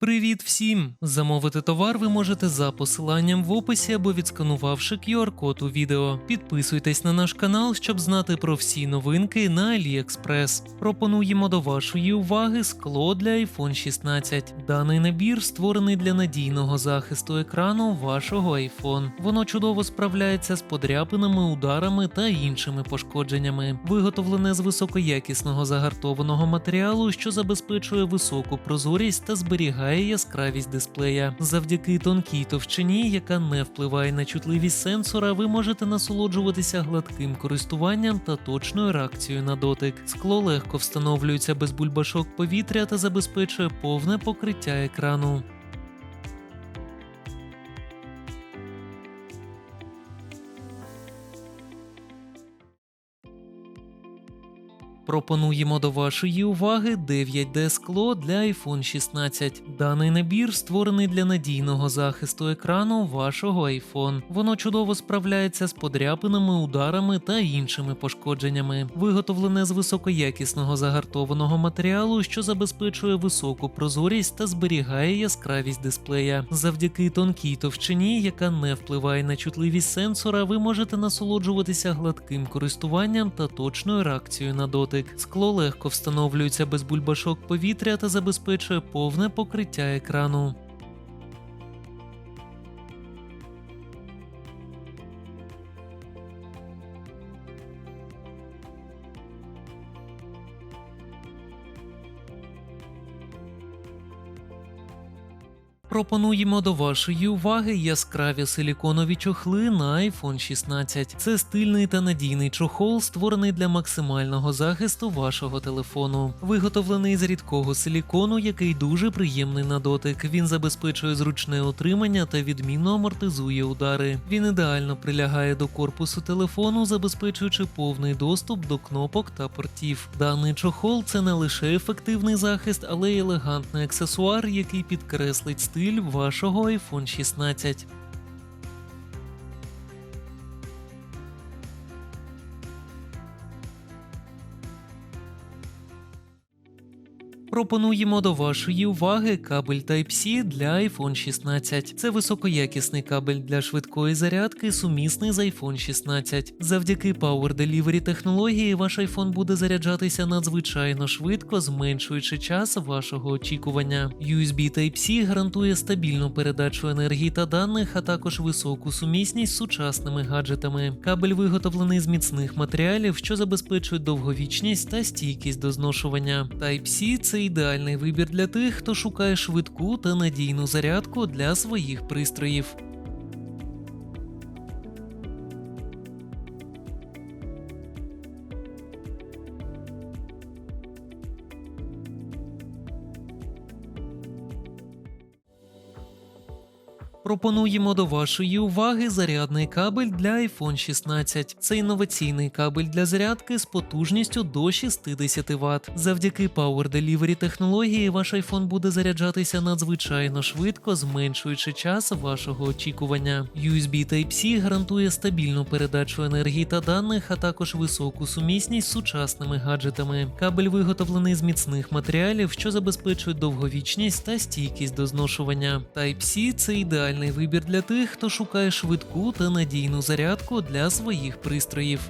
Привіт всім! Замовити товар ви можете за посиланням в описі або відсканувавши QR-код у відео. Підписуйтесь на наш канал, щоб знати про всі новинки на AliExpress. Пропонуємо до вашої уваги скло для iPhone 16. Даний набір створений для надійного захисту екрану вашого iPhone. Воно чудово справляється з подряпинами, ударами та іншими пошкодженнями. Виготовлене з високоякісного загартованого матеріалу, що забезпечує високу прозорість та зберігає яскравість дисплея. Завдяки тонкій товщині, яка не впливає на чутливість сенсора, ви можете насолоджуватися гладким користуванням та точною реакцією на дотик. Скло легко встановлюється без бульбашок повітря та забезпечує повне покриття екрану. Пропонуємо до вашої уваги 9D скло для iPhone 16. Даний набір створений для надійного захисту екрану вашого iPhone. Воно чудово справляється з подряпинами, ударами та іншими пошкодженнями. Виготовлене з високоякісного загартованого матеріалу, що забезпечує високу прозорість та зберігає яскравість дисплея. Завдяки тонкій товщині, яка не впливає на чутливість сенсора, ви можете насолоджуватися гладким користуванням та точною реакцією на дотик. Скло легко встановлюється без бульбашок повітря та забезпечує повне покриття екрану. Пропонуємо до вашої уваги яскраві силіконові чохли на iPhone 16. Це стильний та надійний чохол, створений для максимального захисту вашого телефону. Виготовлений з рідкого силікону, який дуже приємний на дотик. Він забезпечує зручне утримання та відмінно амортизує удари. Він ідеально прилягає до корпусу телефону, забезпечуючи повний доступ до кнопок та портів. Даний чохол це не лише ефективний захист, але й елегантний аксесуар, який підкреслить стиль вашого iPhone 16. Пропонуємо до вашої уваги кабель Type-C для iPhone 16. Це високоякісний кабель для швидкої зарядки, сумісний з iPhone 16. Завдяки Power Delivery технології ваш iPhone буде заряджатися надзвичайно швидко, зменшуючи час вашого очікування. USB Type-C гарантує стабільну передачу енергії та даних, а також високу сумісність з сучасними гаджетами. Кабель виготовлений з міцних матеріалів, що забезпечують довговічність та стійкість до зношування. Type-C – це ідеальний вибір для тих, хто шукає швидку та надійну зарядку для своїх пристроїв. Пропонуємо до вашої уваги зарядний кабель для iPhone 16. Це інноваційний кабель для зарядки з потужністю до 60 Вт. Завдяки Power Delivery технології ваш iPhone буде заряджатися надзвичайно швидко, зменшуючи час вашого очікування. USB Type-C гарантує стабільну передачу енергії та даних, а також високу сумісність з сучасними гаджетами. Кабель виготовлений з міцних матеріалів, що забезпечують довговічність та стійкість до зношування. Type-C – це ідеальний вибір для тих, хто шукає швидку та надійну зарядку для своїх пристроїв.